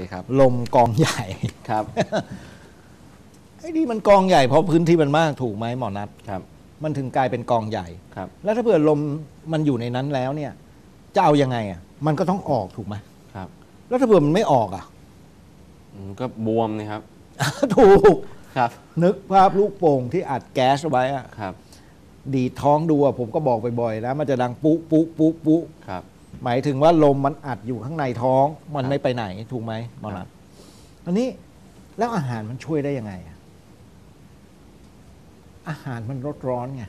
ดีครับ ลมกองใหญ่ครับไอ้นี่มันกองใหญ่เพราะพื้นที่มันมากถูกไหมหมอนัทครับ มันถึงกลายเป็นกองใหญ่ครับ แล้วถ้าเผื่อลมมันอยู่ในนั้นแล้วเนี่ย จะเอายังไงอะ มันก็ต้องออกถูกไหมครับ แล้วถ้าเผื่อมันไม่ออกอะอืมก็บวมนี่ครับ ถูกครับ นึกภาพลูกโป่งที่อัดแก๊สไว้อะครับ ดีดท้องดูอะผมก็บอกบ่อยๆนะมันจะดังปุ๊ปุ๊ปุ๊ปุ๊ครับ หมายถึงว่าลมมันอัดอยู่ข้างในท้อง มันครับไม่ไปไหนถูกไหมหมอนัทอันนี้แล้วอาหารมันช่วยได้ยังไงอะอาหารมันรดร้อนไง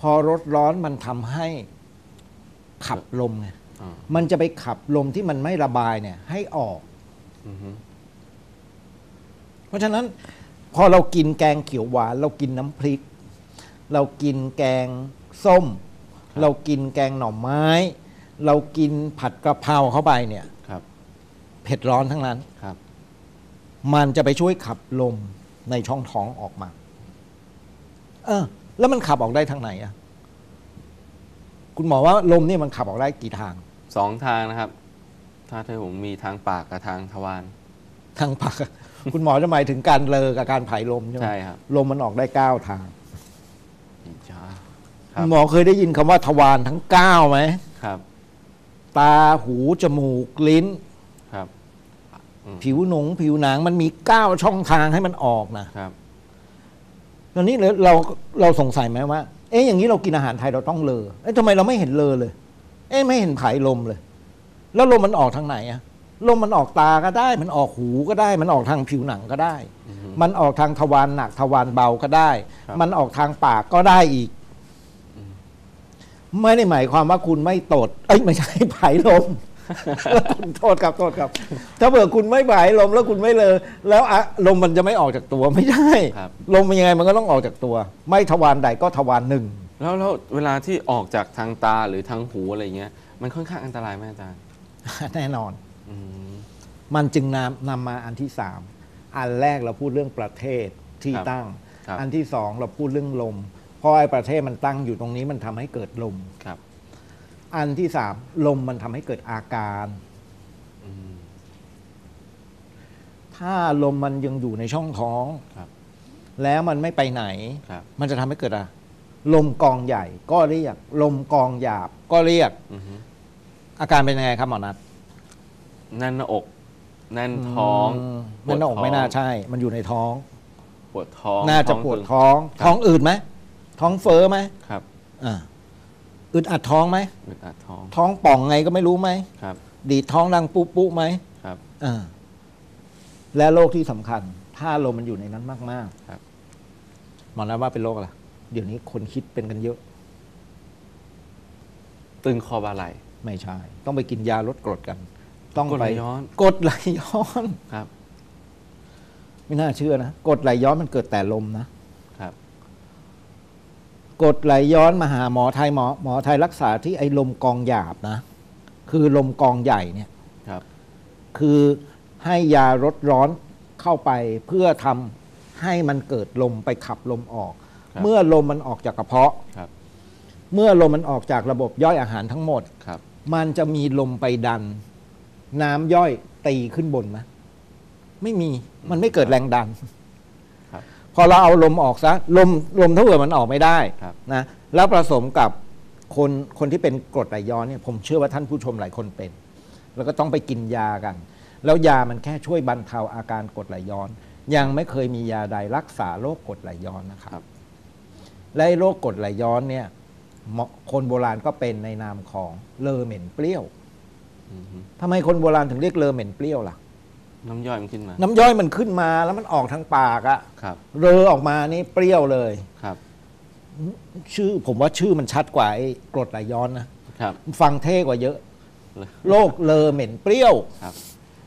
พอรดร้อนมันทำให้ขับลมไงอ่ามันจะไปขับลมที่มันไม่ระบายเนี่ย ให้ออกอือฮึเพราะฉะนั้น พอเรากินแกงเขียวหวาน เรากินน้ำพริก เรากินแกงส้ม เรากินแกงหน่อไม้ เรากินผัดกระเพราเข้าไปเนี่ยครับเผ็ดร้อนทั้งนั้นครับ มันจะไปช่วยขับลมในช่องท้องออกมา เออ แล้วมันขับออกได้ทางไหนอะคุณหมอว่าลมเนี่ยมันขับออกได้กี่ทาง สองทางนะครับ ถ้าถ้าผมมีทางปากกับทางทวาร ทางปาก คุณหมอจะหมายถึงการเลอกับการผายลมใช่ไหมใช่ครับ ลมมันออกได้เก้าทางอีจ้า คคุรับณหมอเคยได้ยินคำว่าทวารทั้งเก้าไหม ครับตาหูจมูกลิ้น ครับ อืม ผิวหนงผิวหนังมันมีเก้าช่องทางให้มันออกนะครับ ตอนนี้เราเราเราสงสัยไหมว่า เอ๊ะอย่างนี้เรากินอาหารไทยเราต้องเลอเอ๊ะทำไมเราไม่เห็นเลอเลย เอ๊ะไม่เห็นผายลมเลย แล้วลมมันออกทางไหนอะลมมันออกตาก็ได้ มันออกหูก็ได้ มันออกทางผิวหนังก็ได้ อือฮึ มันออกทางทวารหนักทวารเบาก็ได้ ครับ มันออกทางปากก็ได้อีก ไม่ได้หมายความว่าคุณไม่ตด เอ้ยไม่ใช่ผายลมแล้วคุณโทษครับโทษครับ ถ้าเผื่อคุณไม่ผายลมแล้วคุณไม่เลอแล้วอะลมมันจะไม่ออกจากตัวไม่ใช่ครับลมมันยังไงมันก็ต้องออกจากตัว ไม่ทวารใดก็ทวารหนึ่งแล้วแล้วเวลาที่ออกจากทางตาหรือทางหูอะไรเงี้ย มันค่อนข้างอันตรายไหมอาจารย์แน่นอนอืมมันจึงนำนำมาอันที่สามอันแรกเราพูดเรื่องประเทศที่ครับตั้ง ครับ อันที่สองเราพูดเรื่องลม เพราะไอ้ประเทศมันตั้งอยู่ตรงนี้มันทำให้เกิดลมครับ อันที่สามลมมันทำให้เกิดอาการอืมถ้าลมมันยังอยู่ในช่องท้องครับ แล้วมันไม่ไปไหนครับมันจะทำให้เกิดอะไรลมกองใหญ่ ก็เรียก ลมกองหยาบ ก็เรียกอือฮึอาการเป็นยังไงครับหมอนัทแน่นหน้าอกแน่นท้องมปวดแน่นหน้าอกท้องไม่น่าใช่ มันอยู่ในท้อง ปวดท้อง น่าจะปวดตึงท้องครับท้องอืดไหม ท้องเฟ้อไหมครับอ่าอึดอัดท้องไหมอึดอัดท้อง ท้องป่องไงก็ไม่รู้ไหมครับ ดีดท้องดังปุ๊ปุ๊ไหมครับอ่าและโรคที่สำคัญ ถ้าลมมันอยู่ในนั้นมากครับๆหมอนัทว่าเป็นโรคอะไรเดี๋ยวนี้คนคิดเป็นกันเยอะ ตึงคอบาไหลไม่ใช่ ต้องไปกินยาลดกรดกัน ต้องกรดไปไหลย้อนกรดไหลย้อนครับ ไม่น่าเชื่อนะกรดไหลย้อนมันเกิดแต่ลมนะครับ กรดไหลย้อนมาหาหมอไทยหมอหมอไทยรักษาที่ไอ้ลมกองหยาบนะ คือลมกองใหญ่เนี่ยครับ คือให้ยาลดร้อนเข้าไปเพื่อทำให้มันเกิดลมไปขับลมออกครับเมื่อลมมันออกจากกระเพาะครับเมื่อลมมันออกจากระบบย่อยอาหารทั้งหมดครับ มันจะมีลมไปดัน น้ำย่อยตีขึ้นบนไหมไม่มีมันไม่เกิดแรงดันครับ พอเราเอาลมออกซะลมลมถ้าเกิดมันออกไม่ได้ครับนะแล้วผสมกับคนคนที่เป็นกรดไหลย้อนเนี่ยผมเชื่อว่าท่านผู้ชมหลายคนเป็น แล้วก็ต้องไปกินยากัน แล้วยามันแค่ช่วยบรรเทาอาการกรดไหลย้อน ยังไม่เคยมียาใดรักษาโรคกรดไหลย้อนนะคครัรับบและไอ้โรคกรดไหลย้อนเนี่ยหมอคนโบราณก็เป็นในนามของเลอเหม็นเปรี้ยวอือฮึทำไมคนโบราณถึงเรียกเลอเหม็นเปรี้ยวล่ะ น้ำย่อยมันขึ้นมา น้ำย่อยมันขึ้นมาแล้วมันออกทางปากอะครับ เรอออกมานี่เปรี้ยวเลย ครับ ชื่อผมว่าชื่อมันชัดกว่าไอ้กรดไหลย้อนนะครับ ฟังเท่กว่าเยอะเลยโรคเลอเหม็นเปรี้ยวครับ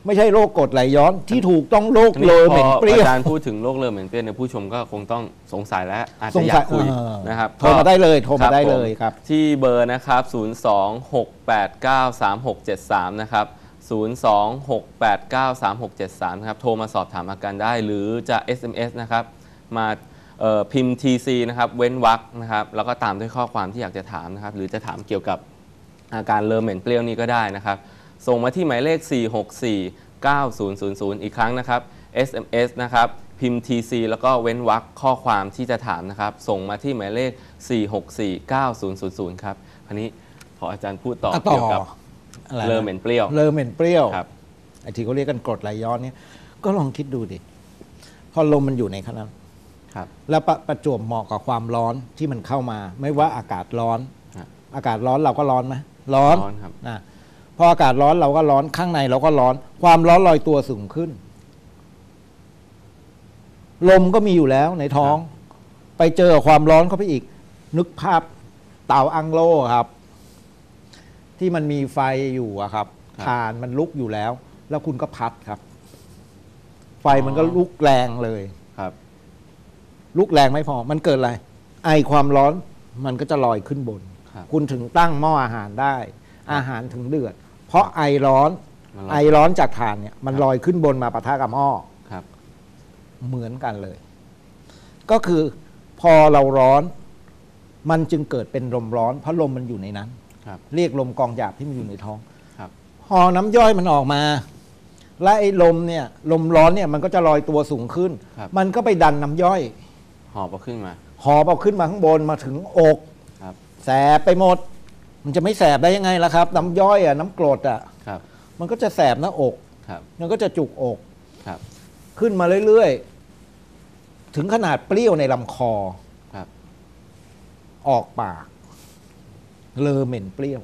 ไม่ใช่โรคกรดไหลย้อนที่ถูกต้องโรคทีนี้เลอพเหม็นอเปรี้ยวอาจารย์พูดถึงโรคเลอเหม็นเปรี้ยวเนี่ยผู้ชมก็คงต้องสงสัยและอาจสจะงอยาสักคุยเออนะครับโทรมาได้เลยโทรมาได้ผเลยครับ ที่เบอร์นะครับ 026893673 นะครับ 026893673 นะครับ โทรมาสอบถามอาการได้ หรือจะ SMS นะครับ มาเอ่อพิมพ์ TC นะครับ เว้นวรรคนะครับ แล้วก็ตามด้วยข้อความที่อยากจะถามนะครับ หรือจะถามเกี่ยวกับอาการเลอเหม็นเปรี้ยวนี่ก็ได้นะครับ ส่งมาที่หมายเลข 4649000 อีกครั้งนะครับ SMS นะครับ พิมพ์ TC แล้วก็เว้นวรรคข้อความที่จะถามนะครับ ส่งมาที่หมายเลข 4649000 ครับคันนี้พออาจารย์พูดต่ออะต่อเกี่ยวกับ อะไรนะเลอเหม็นเปรี้ยว เลอเหม็นเปรี้ยวครับ ไอ้ที่เขาเรียกกันกรดไหลย้อนเนี่ย ก็ลองคิดดูดิ พอลมมันอยู่ในขนาดครับ แล้วประประจวบเหมาะกับความร้อนที่มันเข้ามา ไม่ว่าอากาศร้อน ครับอากาศร้อนเราก็ร้อนไหมร้อนร้อนครับ นะพออากาศร้อนเราก็ร้อนข้างในเราก็ร้อน ความร้อนลอยตัวสูงขึ้น ลมก็มีอยู่แล้วในท้อง ไปเจอกับความร้อนเข้าไปอีก นึกภาพเตาอังโลครับ ที่มันมีไฟอยู่อะครับครับฐานมันลุกอยู่แล้ว แล้วคุณก็พัดครับ ไฟมันก็ลุกแรงเลย ครับ ลุกแรงไม่พอ มันเกิดอะไร ไอความร้อนมันก็จะลอยขึ้นบน ครับ คุณถึงตั้งหม้ออาหารได้ อาหารถึงเดือด เพราะไอร้อน มันร้อนไอร้อนจากถ่านเนี่ยมันลอยขึ้นบนมาปะทะกับหม้อครับ เหมือนกันเลย ก็คือพอเราร้อน มันจึงเกิดเป็นลมร้อนเพราะลมมันอยู่ในนั้นครับ เรียกลมกองหยาบที่มันอยู่ในท้องครับพอน้ำย่อยมันออกมา และไอ้ลมเนี่ยลมร้อนเนี่ยมันก็จะลอยตัวสูงขึ้นครับมันก็ไปดันน้ำย่อยหอบเอาขึ้นมาหอบเอาขึ้นมาข้างบนมาถึงอกครับแสบไปหมด มันจะไม่แสบได้ยังไงล่ะครับ น้ำย่อยอะน้ำกรดอะครับมันก็จะแสบหน้าอกครับมันก็จะจุกอกครับขึ้นมาเรื่อยๆ ถึงขนาดเปรี้ยวในลำคอครับออกปาก เลอเหม็นเปรี้ยว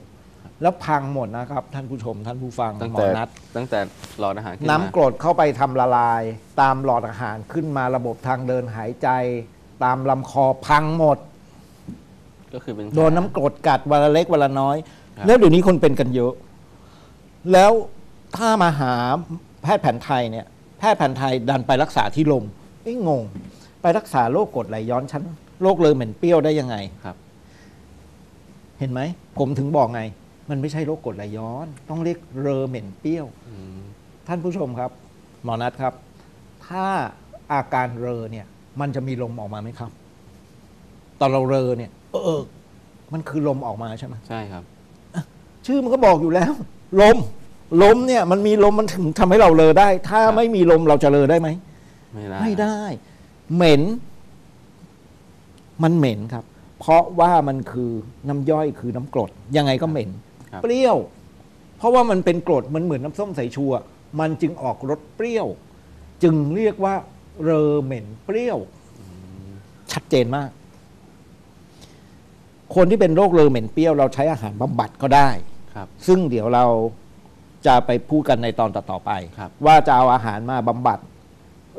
แล้วพังหมดนะครับ ท่านผู้ชม ท่านผู้ฟังตั้งหมอแต่นัด ตั้งแต่หลอดอาหารขึ้นมาน้ำกรดเข้าไปทำละลาย ตามหลอดอาหารขึ้นมาระบบทางเดินหายใจ ตามลำคอพังหมด ก็คือเป็นโดนน้ำกรดกัดวันละเล็กวันละน้อยครับแล้วเดี๋ยวนี้คนเป็นกันเยอะ แล้วถ้ามาหาแพทย์แผนไทยเนี่ย แพทย์แผนไทยดันไปรักษาที่ลมไอ้ยงง ไปรักษาโรคกรดไหลย้อนชั้นโรคเลยเหม็นเปรี้ยวได้ยังไงครับ เห็นไหม ผมถึงบอกไง มันไม่ใช่โรคกรดไหลย้อน ต้องเรียกเรอเหม็นเปรี้ยวอืมท่านผู้ชมครับ หมอนัทครับ ถ้าอาการเรอเนี่ย มันจะมีลมออกมาไหมครับ ตอนเราเรอเนี่ยเออเออ มันคือลมออกมาใช่ไหมใช่ครับ ชื่อมันก็บอกอยู่แล้ว ลม ลมเนี่ย มันมีลมมันถึงทำให้เราเลอได้ ถ้าครับไม่มีลมเราจะเลอได้ไหมไม่ได้ไม่ได้ เหม็น มันเหม็นครับ เพราะว่ามันคือน้ำย่อยคือน้ำกรด ยังไงก็เหม็น ครับ เปรี้ยว เพราะว่ามันเป็นกรดมันเหมือนน้ำส้มสายชูอะมันจึงออกรสเปรี้ยว จึงเรียกว่า เรอเหม็นเปรี้ยว ชัดเจนมาก คนที่เป็นโรคเรอเหม็นเปรี้ยว เราใช้อาหารบำบัดก็ได้ ครับ ซึ่งเดี๋ยวเราจะไปพูดกันในตอนต่อๆไป ครับ ว่าจะเอาอาหารมาบำบัด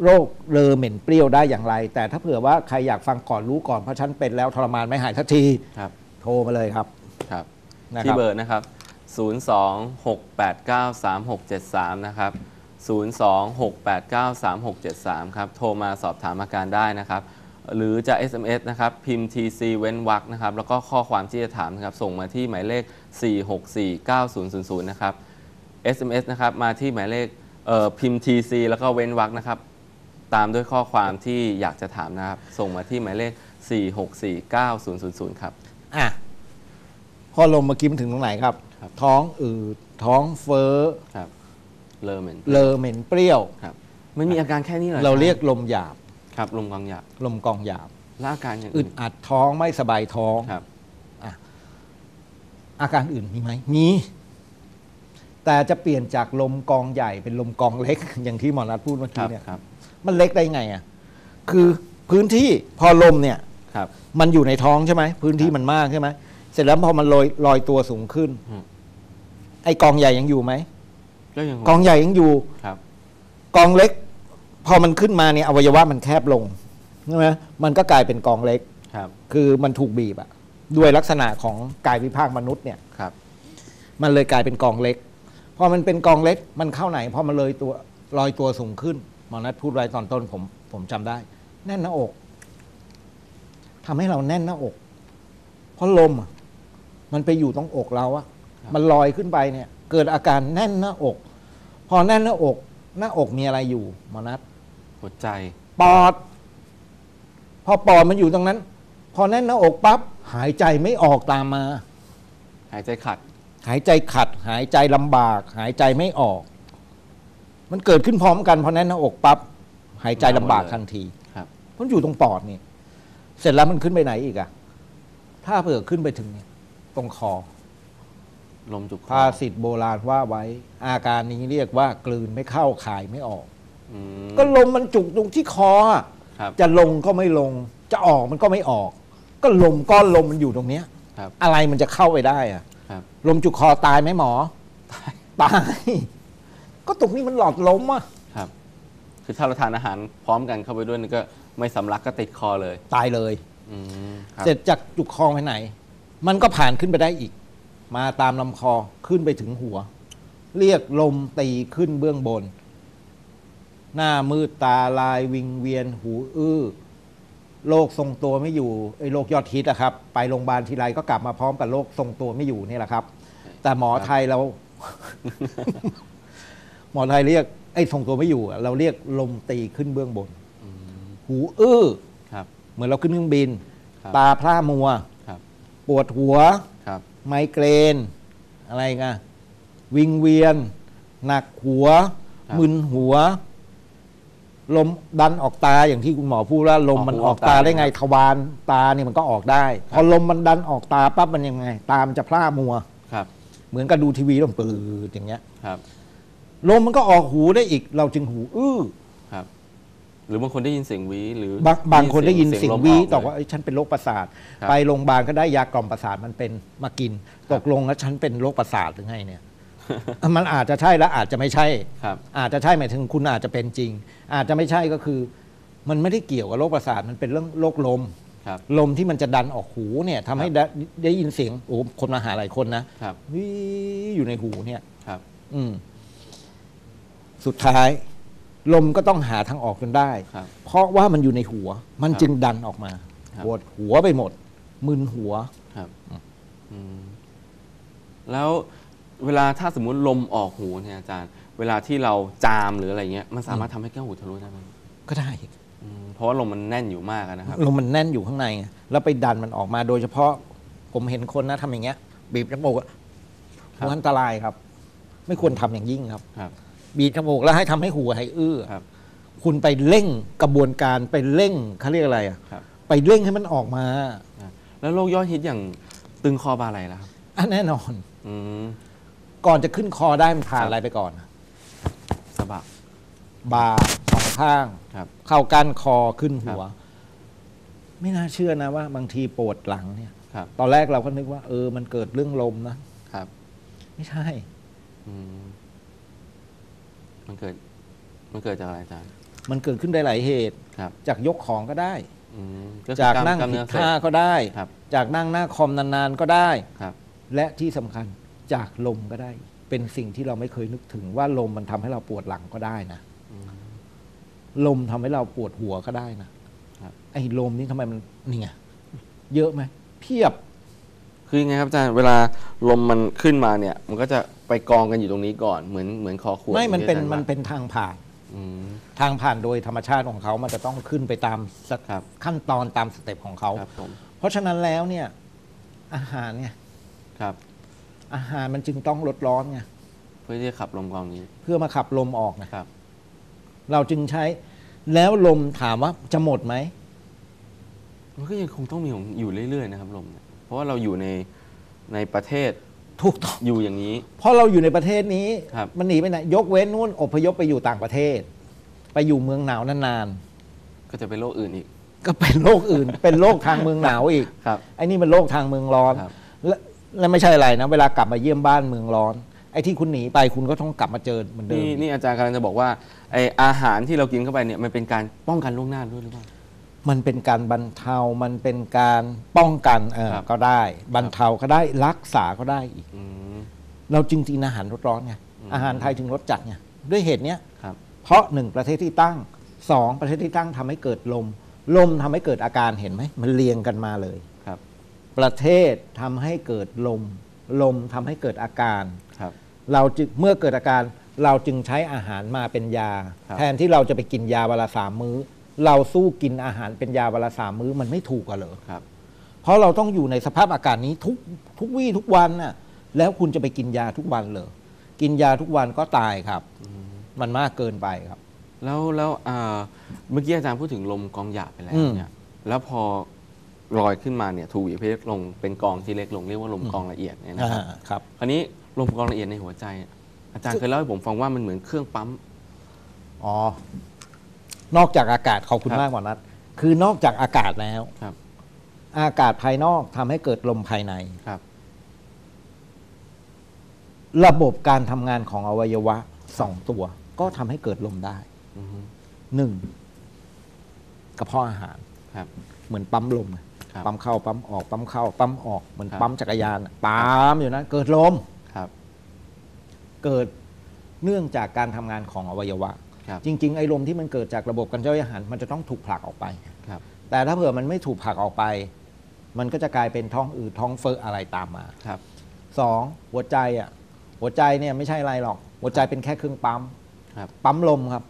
โรคเรอเหม็นเปรี้ยวได้อย่างไร แต่ถ้าเผื่อว่าใครอยากฟังก่อนรู้ก่อนเพราะฉันเป็นแล้วทรมานไม่หายสักที ครับ โทรมาเลยครับ ครับ นะคที่รับเบอร์นะครับ 026893673 นะครับ 026893673 ครับ โทรมาสอบถามอาการได้นะครับ หรือจะ SMS นะครับ พิมพ์ TC เว้นวรรคนะครับ แล้วก็ข้อความที่จะถามนะครับ ส่งมาที่หมายเลข 4649000 นะครับ SMS นะครับ มาที่หมายเลขเอ่อพิมพ์ TC แล้วก็เว้นวรรคนะครับ ตามด้วยข้อความที่อยากจะถามนะครับ ส่งมาที่หมายเลข 4649000 ครับ อะพอลมเมื่อกี้มันถึงตรงไหนครับ ครับ ท้องอืดท้องเฟ้อครับเลอเหม็นเลอเหม็นเปรี้ยว ครับไม่มีอาการแค่นี้เหรอเราคบเรียกลมหยาบ ครับลมกองหยาบลมกองหยาบแล้วอาการอย่างอึอื่ดนอัดท้องไม่สบายท้อง ครับ อาการอื่นมีไหมมี แต่จะเปลี่ยนจากลมกองใหญ่เป็นลมกองเล็ก อย่างที่หมอนัทพูดเมื่อครักี้บเนี่ยครับ มันเล็กได้ไงอะคือพื้นที่พอลมเนี่ยครับ มันอยู่ในท้องใช่ไหมพื้นที่มันมากใช่ไหมเสร็จแล้วพอมันลอยลอยตัวสูงขึ้นอืม ไอกองใหญ่ยังอยู่ไหมก็ยังกองใหญ่ยังอยู่ ครับ กองเล็ก พอมันขึ้นมาเนี่ยอวัยวะมันแคบลงใช่ไหมมันก็กลายเป็นกองเล็ก ครับ คือมันถูกบีบอะด้วยลักษณะของกายวิภาคมนุษย์เนี่ย ครับ มันเลยกลายเป็นกองเล็ก พอมันเป็นกองเล็กมันเข้าไหนพอมันเลยตัวลอยตัวสูงขึ้น หมอนัทพูดไว้ตอนต้นผมผมจำได้ แน่นหน้าอกทำให้เราแน่นหน้าอก เพราะลมอะมันไปอยู่ตรงอกเราอะมันลอยขึ้นไปเนี่ย เกิดอาการแน่นหน้าอก พอแน่นหน้าอก หน้าอกมีอะไรอยู่หมอนัทหัวใจ ปอด พอปอดมันอยู่ตรงนั้น พอแน่นหน้าอกปั๊บหายใจไม่ออกตามมา หายใจขัด หายใจขัด หายใจลำบาก หายใจไม่ออก มันเกิดขึ้นพร้อมกันเพราะแน่นหน้าอกปั๊บหายใจลำบากทันทีครับ มันอยู่ตรงปอดนี่ เสร็จแล้วมันขึ้นไปไหนอีกอะถ้าเผื่อขึ้นไปถึงเนี่ยตรงคอ ลมจุกคอภาษิตโบราณว่าไว้ อาการนี้เรียกว่ากลืนไม่เข้าขายไม่ออก อืมก็ลมมันจุกตรงที่คออะครับจะลงก็ไม่ลง จะออกมันก็ไม่ออก ก็ลมก้อนลมมันอยู่ตรงเนี้ย ครับอะไรมันจะเข้าไปได้อะครับ ลมจุกคอตายไหมหมอ ตาย ก็ตรงนี้มันหลอดลมอะครับ คือถ้าเราทานอาหารพร้อมกันเข้าไปด้วยนี่ก็ไม่สำลักก็ติดคอเลยตายเลย อืมครับเสร็จจากจุกคอไปไหน มันก็ผ่านขึ้นไปได้อีก มาตามลำคอขึ้นไปถึงหัว เรียกลมตีขึ้นเบื้องบน หน้ามืดตาลายวิงเวียน หูอื้อโรคทรงตัวไม่อยู่ไอ้โรคยอดฮิตอะครับ ไปโรงพยาบาลทีไรก็กลับมาพร้อมกับโรคทรงตัวไม่อยู่นี่แหละครับ แต่หมอไทยเรา หมอไทยเรียกไอ้ทรงตัวไม่อยู่อะเราเรียกลมตีขึ้นเบื้องบนอืมหูอื้อครับเหมือนเราขึ้นเครื่องบินครับตาพร่ามัวครับปวดหัวครับไมเกรน อะไรเงี้ยวิงเวียน หนักหัว มึนหัว ลมดันออกตาอย่างที่คุณหมอพูดว่าลมมันออกตาได้ไงทวารตาเนี่ยมันก็ออกได้ พอลมมันดันออกตาปั๊บมันยังไง ตามันจะพร่ามัวครับ เหมือนกับดูทีวีลมปืดอย่างเงี้ยครับ ลมมันก็ออกหูได้อีก เราจึงหูอื้อครับ หรือบางคนได้ยินเสียงหวีหรือบางบางคนได้ยินเสียงลมวีกตอกเลยว่าเอ้ยฉันเป็นโรคประสาทครับไปโรงพยาบาลก็ได้ยากล่อมประสาทมันเป็นมากินครัตบกลงแล้วฉันเป็นโรคประสาทหรือไงเนี่ย มันอาจจะใช่และอาจจะไม่ใช่ ครับ อาจจะใช่หมายถึงคุณอาจจะเป็นจริง อาจจะไม่ใช่ก็คือ มันไม่ได้เกี่ยวกับโรคประสาทมันเป็นเรื่องโรคลม ครับ ลมที่มันจะดันออกหูเนี่ยทำให้ได้ได้ยินเสียงโอ้คนมาหาหลายคนนะครับ วิอยู่ในหูเนี่ย ครับ อืม สุดท้าย ลมก็ต้องหาทางออกจนได้ ครับ เพราะว่ามันอยู่ในหัว มันครับจึงดันออกมาครับ ปวดหัวไปหมด มึนหัว ครับอืมแล้วเวลาถ้าสมมุติลมออกหูเนี่ยอาจารย์ เวลาที่เราจามหรืออะไรเงี้ยมันสามารถทำให้แก้วหูทะลุได้ไหมก็ได้ อืมเพราะว่าลมมันแน่นอยู่มากอะนะครับ ลมมันแน่นอยู่ข้างในไงแล้วไปดันมันออกมาโดยเฉพาะผมเห็นคนนะทำอย่างเงี้ย บีบจมูกอะครับหัวอันตรายครับ ไม่ควรทำอย่างยิ่งครับ ครับ บีบจมูกแล้วให้ทำให้หูหายอื้อครับ คุณไปเร่งกระบวนการไปเร่งเขาเรียกอะไรอะครับ ไปเร่งให้มันออกมาแล้วโรคยอดฮิตอย่างตึงคอบาไหลล่ะครับอันแน่นอน อืมก่อนจะขึ้นคอได้มันผ่านครับอะไรไปก่อนอะสะบักบ่าสองข้าง ครับ เข้าก้านคอขึ้นหัวครับไม่น่าเชื่อนะว่า บางทีปวดหลังเนี่ย ครับ ตอนแรกเราก็นึกว่า เออ มันเกิดเรื่องลมนะครับ ไม่ใช่ อืม มันเกิด มันเกิดจากอะไรอาจารย์ มันเกิดขึ้นได้หลายเหตุ ครับจากยกของก็ได้ อืมคือจากล้นั่งกล้มผิเอดเสร็จท่าก็ได้ ครับจากนั่งหน้าคอมนานๆก็ได้ ครับ และที่สำคัญจากลมก็ได้ เป็นสิ่งที่เราไม่เคยนึกถึงว่าลมมันทำให้เราปวดหลังก็ได้นะ อืม ลมทำให้เราปวดหัวก็ได้นะครับ ไอ้ลมนี่ทำไมมันนี่ไงเยอะไหมเพียบ คือยังไงครับอาจารย์เวลาลมมันขึ้นมาเนี่ย มันก็จะไปกองกันอยู่ตรงนี้ก่อนเหมือนเหมือนคอขวดไม่มันเป็นที่อาจารย์มันว่าเป็นทางผ่าน อืม ทางผ่านโดยธรรมชาติของเขามันจะต้องขึ้นไปตามสเตครับขั้นตอนตามสเต็ปของเขา ครับผม เพราะฉะนั้นแล้วเนี่ยอาหารเนี่ยครับ อาหารมันจึงต้องลดร้อนไงเพื่อที่จะขับลมกองนี้เพื่อมาขับลมออกไงครับ เราจึงใช้แล้วลมถามว่าจะหมดไหม มันก็ยังคงต้องมีของอยู่เรื่อยๆนะครับลมเนี่ย เพราะว่าเราอยู่ในในประเทศถูกต้องอยู่อย่างนี้ เพราะเราอยู่ในประเทศนี้ ครับ มันหนีไปไหนยกเว้นนู่นอพยพไปอยู่ต่างประเทศ ไปอยู่เมืองหนาวนานก็จะเป็นโรคอื่นอีก ๆ ก็เป็นโรคอื่น เป็นโรคทางเมืองหนาวอีกครับ ไอ้นี่มันโรคทางเมืองร้อน ครับ และและไม่ใช่อะไรนะ เวลากลับมาเยี่ยมบ้านเมืองร้อน ไอ้ที่คุณหนีไปคุณก็ต้องกลับมาเจอเหมือนเดินี่มนี่อาจารย์กำลังจะบอกว่าไออาหารที่เรากินเข้าไปเนี่ยมันเป็นการป้องกันล่วงหน้าด้วยหรือเปล่า มันเป็นการบรรเทา มันเป็นการป้องกันเออครับก็ได้ บรรเทาก็ได้รักษาก็ได้อีกอืมเราจึงกินอาหารรสร้อนไงอืมอาหารไทยจึงรสจัดไงด้วยเหตุเนี้ยครับเพราะหนึ่งประเทศที่ตั้งสองประเทศที่ตั้งทำให้เกิดลม ลมทำให้เกิดอาการเห็นไหมมันเรียงกันมาเลยครับ ประเทศทำให้เกิดลม ลมทำให้เกิดอาการครับ เราจึงเมื่อเกิดอาการเราจึงใช้อาหารมาเป็นยาครับแทนที่เราจะไปกินยาเวนลาสามมื้อ เราสู้กินอาหารเป็นยาเวนลาสามมื้อมันไม่ถูกกันเหรอครับ เพราะเราต้องอยู่ในสภาพอากาศนี้ทุกทุกวี่ทุกวันน่ะ แล้วคุณจะไปกินยาทุกวันเลยกินยาทุกวันก็ตายครับ มันมากเกินไปครับ แล้วแล้วอ่าเมื่อกี้อาจารย์พูดถึงลมกองหยาบไปแล้วอืมเนี่ย แล้วพอลอยขึ้นมาเนี่ยถูกหวีเพชรลงเป็นกองที่เล็กลงเรียกว่าลมกองละเอียดเนี่ยนะครับอ่าครับ คราวนี้ลมกองละเอียดในหัวใจ อาจารย์เคยเล่าให้ผมฟังว่ามันเหมือนเครื่องปั๊ม อ๋อ นอกจากอากาศขอบคุณครับ มากหมอนัทคือนอกจากอากาศแล้ว ครับอากาศภายนอกทำให้เกิดลมภายใน ครับ ระบบการทำงานของอวัยวะสองตัว ก็ทำให้เกิดลมได้อือฮึหนึ่งกระเพาะอาหาร ครับ เหมือนปั๊มลมอะครับปั๊มเข้าปั๊มออกปั๊มเข้า ปั๊มออกเหมือนครับ ปั๊มจักรยานอะปั๊มอยู่นะเกิดลม ครับ เกิดเนื่องจากการทำงานของอวัยวะครับ จริง ๆ ไอ้ลมที่มันเกิดจากระบบการย่อยอาหาร มันจะต้องถูกผลักออกไปครับแต่ถ้าเผื่อมันไม่ถูกผลักออกไป มันก็จะกลายเป็นท้องอืดท้องเฟ้ออะไรตามมาครับสองหัวใจอะหัวใจเนี่ยไม่ใช่อะไรหรอก หัวใจเป็นแค่เครื่องปั๊มครับปั๊มลมครับ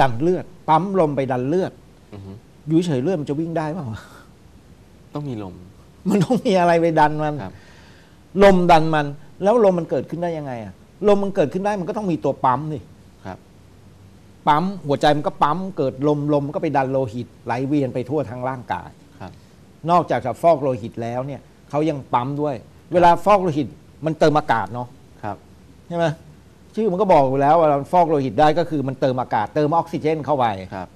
ดันเลือด ปั๊มลมไปดันเลือดอือฮึอยู่เฉยๆเลือดมันจะวิ่งได้เปล่าวะต้องมีลม มันต้องมีอะไรไปดันมันครับลมดันมัน แล้วลมมันเกิดขึ้นได้ยังไงอะลมมันเกิดขึ้นได้มันก็ต้องมีตัวปั๊มนี่ครับ ปั๊มหัวใจมันก็ปั๊มเกิดลมลมมันก็ไปดันโลหิตไหลเวียนไปทั่วทั้งร่างกายครับ นอกจากจะฟอกโลหิตแล้วเนี่ยเขายังปั๊มด้วย เวลาฟอกโลหิตมันเติมอากาศเนาะครับใช่ไหมชื่อมันก็บอกอยู่แล้วว่าเราฟอกโลหิตได้ก็คือมันเติมอากาศ เติมออกซิเจนเข้าไปครับ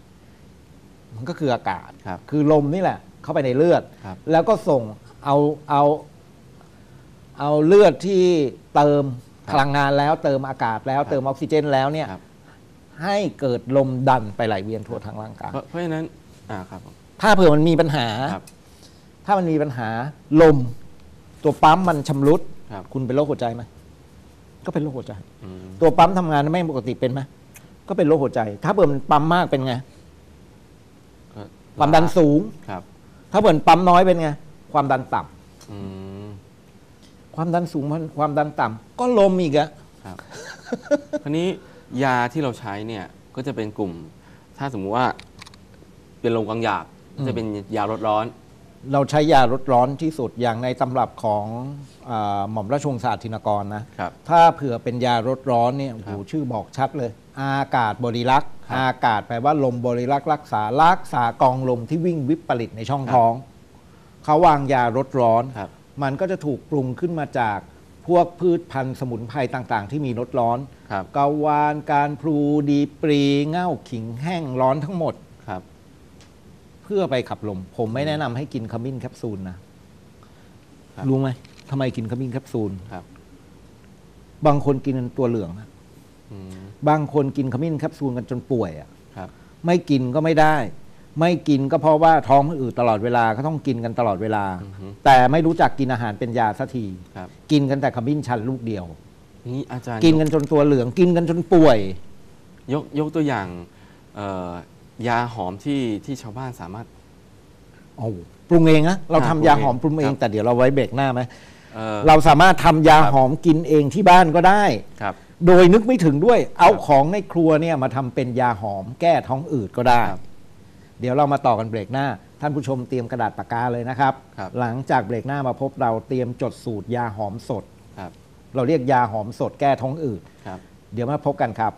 มันก็คืออากาศครับ คือลมนี่แหละ เข้าไปในเลือด ครับ แล้วก็ส่งเอาเอาเอาเลือดที่เติมพลังงานแล้วเติมอากาศแล้วเติมออกซิเจนแล้วเนี่ยครับ ให้เกิดลมดันไปไหลเวียนทั่วทั้งร่างกาย เพราะเพราะฉะนั้นอ่าครับผม ถ้าเผื่อมันมีปัญหา ครับถ้ามันมีปัญหาลม ตัวปั๊มมันชำรุดครับคุณเป็นโรคหัวใจไหมก็เป็นโรคหัวใจ อืมตัวปั๊มทำงานไม่ปกติเป็นไหมก็เป็นโรคหัวใจ ถ้าเผื่อมันปั๊มมากเป็นไงก็ความดันสูง ครับถ้าเผื่อปั๊มน้อยเป็นไงความดันต่ำอืมความดันสูงความดันต่ำก็ลมอีกอะครับ คราวนี้ ยาที่เราใช้เนี่ยก็จะเป็นกลุ่ม ถ้าสมมุติว่าเป็นลมกองหยาบก็จะเป็นยาลดร้อน เราใช้ยาลดร้อนที่สุดอย่างในตำรับของอาหม่อมราชวงศ์ศาสตร์ธินกรนะครับ ถ้าเผื่อเป็นยาลดร้อนเนี่ยโอ้โหครับชื่อบอกชัดเลย อากาศบริรักษ์ครับอากาศแปลว่าลมบริรักษ์รักษารักษากองลมที่วิ่งวิปริตในช่องครับท้อง เขาวางยาลดร้อน ครับ มันก็จะถูกปรุงขึ้นมาจาก พวกพืชพันธุ์สมุนไพรต่างๆ ที่มีลดร้อนครับกาวานการพลูดีปรีเง่าขิงแห้งร้อนทั้งหมด ครับ เพื่อไปขับลม ผมไม่แนะนำให้กินขมิ้นแคปซูลนะครับ รู้ไหมทำไมกินขมิ้นแคปซูล ครับบางคนกินตัวเหลืองอะอืมบางคนกินขมิ้นแคปซูลกันจนป่วยอะครับ ไม่กินก็ไม่ได้ ไม่กินก็เพราะว่าท้องมันอืดตลอดเวลาก็ต้องกินกันตลอดเวลา อือฮึแต่ไม่รู้จักกินอาหารเป็นยาสักทีครับ กินกันแต่ขมิ้นชันลูกเดียว นี่อาจารย์กินกันจนตัวเหลืองกินกันจนป่วย ยกยกตัวอย่างเอ่อยาหอมที่ที่ชาวบ้านสามารถ โอ้โหปรุงเองนะเราทำอ่าปรุงยาหอมปรุงเอคงรับ แต่เดี๋ยวเราไว้เบรกหน้าไหมอ่อ เราสามารถทำยาครับ หอมกินเองที่บ้านก็ได้ ครับ โดยนึกไม่ถึงด้วย เอาครับของในครัวเนี่ยมาทำเป็นยาหอมแก้ท้องอืดก็ได้ ครับ เดี๋ยวเรามาต่อกันเบรกหน้า ท่านผู้ชมเตรียมกระดาษปากกาเลยนะครับครับหลังจากเบรกหน้ามาพบเราเตรียมจดสูตรยาหอมสดครับเราเรียกยาหอมสดแก้ท้องอืดครับเดี๋ยวมาพบกันครับ